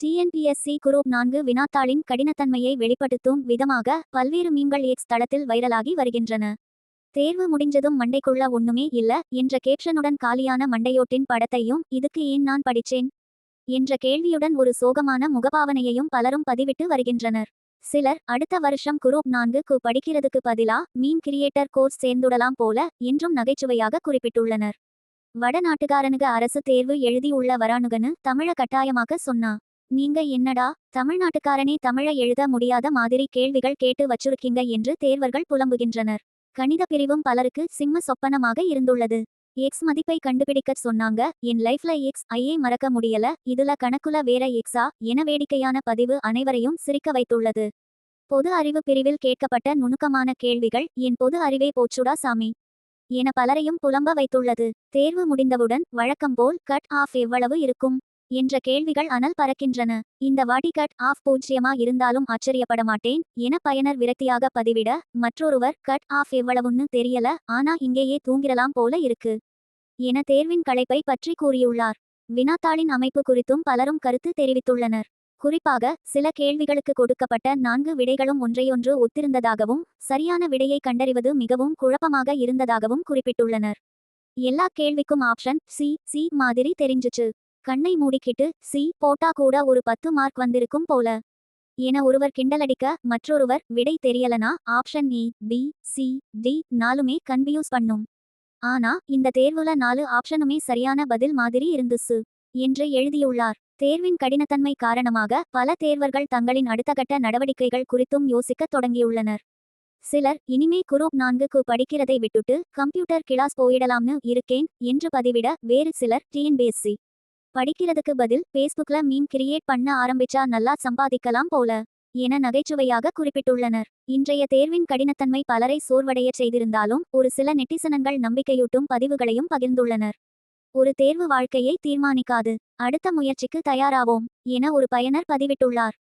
TNPSC group நான்கு வினாத்தாளின் கடினத்தன்மையை வெளிப்படுத்தும் விதமாக பல்வேறு மீன்கள் எக்ஸ் தளத்தில் வைரலாகி வருகின்றன. தேர்வு முடிஞ்சதும் மண்டைக்குள்ள ஒண்ணுமே இல்ல என்ற கேப்ஷனுடன் காலியான மண்டையோட்டின் படத்தையும் இதுக்கு ஏன் நான் படிச்சேன்? என்ற கேள்வியுடன் ஒரு சோகமான முகபாவனையையும் பலரும் பதிவிட்டு வருகின்றனர். சிலர் அடுத்த வருஷம் குரூப் நான்கு கு படிக்கிறதுக்கு பதிலா மீன் கிரியேட்டர் கோர்ஸ் சேர்ந்துடலாம் போல என்றும் நகைச்சுவையாக குறிப்பிட்டுள்ளனர். வடநாட்டுக்காரனுக்கு அரசு தேர்வு எழுதியுள்ள வரானுகனு தமிழ கட்டாயமாக சொன்னா நீங்க என்னடா? தமிழ்நாட்டுக்காரனே தமிழை எழுத முடியாத மாதிரி கேள்விகள் கேட்டு வச்சிருக்கீங்க என்று தேர்வர்கள் புலம்புகின்றனர். கணித பிரிவும் பலருக்கு சிம்ம சொப்பனமாக இருந்துள்ளது. எக்ஸ் மதிப்பை கண்டுபிடிக்க சொன்னாங்க. என் லைஃப்ல எக்ஸ் ஐயே மறக்க முடியல. இதுல கணக்குல வேற எக்ஸா என வேடிக்கையான பதிவு அனைவரையும் சிரிக்க வைத்துள்ளது. பொது அறிவு பிரிவில் கேட்கப்பட்ட நுணுக்கமான கேள்விகள் என் பொது அறிவே போச்சுடா சாமி என பலரையும் புலம்ப வைத்துள்ளது. தேர்வு முடிந்தவுடன் வழக்கம் போல் கட் ஆஃப் எவ்வளவு இருக்கும்? என்ற கேள்விகள் அனல் பறக்கின்றன. இந்த வாட்டி கட் ஆஃப் பூஜ்ஜியமா இருந்தாலும் ஆச்சரியப்பட மாட்டேன். என பயனர் விரக்தியாக பதிவிட மற்றொருவர் கட் ஆஃப் எவ்வளவுன்னு தெரியல ஆனா இங்கேயே தூங்கிடலாம் போல இருக்கு. என தேர்வின் களைப்பை பற்றி கூறியுள்ளார். வினாத்தாளின் அமைப்பு குறித்தும் பலரும் கருத்து தெரிவித்துள்ளனர். குறிப்பாக சில கேள்விகளுக்கு கொடுக்கப்பட்ட நான்கு விடைகளும் ஒன்றையொன்று ஒத்திருந்ததாகவும் சரியான விடையை கண்டறிவது மிகவும் குழப்பமாக இருந்ததாகவும் குறிப்பிட்டுள்ளனர். எல்லா கேள்விக்கும் ஆப்ஷன் சி சி மாதிரி தெரிஞ்சுச்சு. கண்ணை மூடிக்கிட்டு சி போட்டா கூட ஒரு பத்து மார்க் வந்திருக்கும் போல என ஒருவர் கிண்டலடிக்க மற்றொருவர் விடை தெரியலனா option A B C D நாலுமே கன்ஃபியூஸ் பண்ணும். ஆனா இந்த தேர்வுல நாலு ஆப்ஷனுமே சரியான பதில் மாதிரி இருந்துச்சு என்று எழுதியுள்ளார். தேர்வின் கடினத்தன்மை காரணமாக பல தேர்வர்கள் தங்களின் அடுத்த கட்ட நடவடிக்கைகள் குறித்தும் யோசிக்கத் தொடங்கியுள்ளனர். சிலர் இனிமே குரூப் நான்குக்கு படிக்கிறதை விட்டுட்டு கம்ப்யூட்டர் கிளாஸ் போயிடலாம்னு இருக்கேன் என்று பதிவிட வேறு சிலர் டிஎன்பிஎஸ்சி படிக்கிறதுக்கு பதில் ஃபேஸ்புக்ல மீம் கிரியேட் பண்ண ஆரம்பிச்சா நல்லா சம்பாதிக்கலாம் போல என நகைச்சுவையாக குறிப்பிட்டுள்ளனர். இன்றைய தேர்வின் கடினத்தன்மை பலரை சோர்வடைய செய்திருந்தாலும் ஒரு சில நெட்டிசனங்கள் நம்பிக்கையூட்டும் பதிவுகளையும் பகிர்ந்துள்ளனர். ஒரு தேர்வு வாழ்க்கையை தீர்மானிக்காது அடுத்த முயற்சிக்கு தயாராவோம் என ஒரு பயனர் பதிவிட்டுள்ளார்.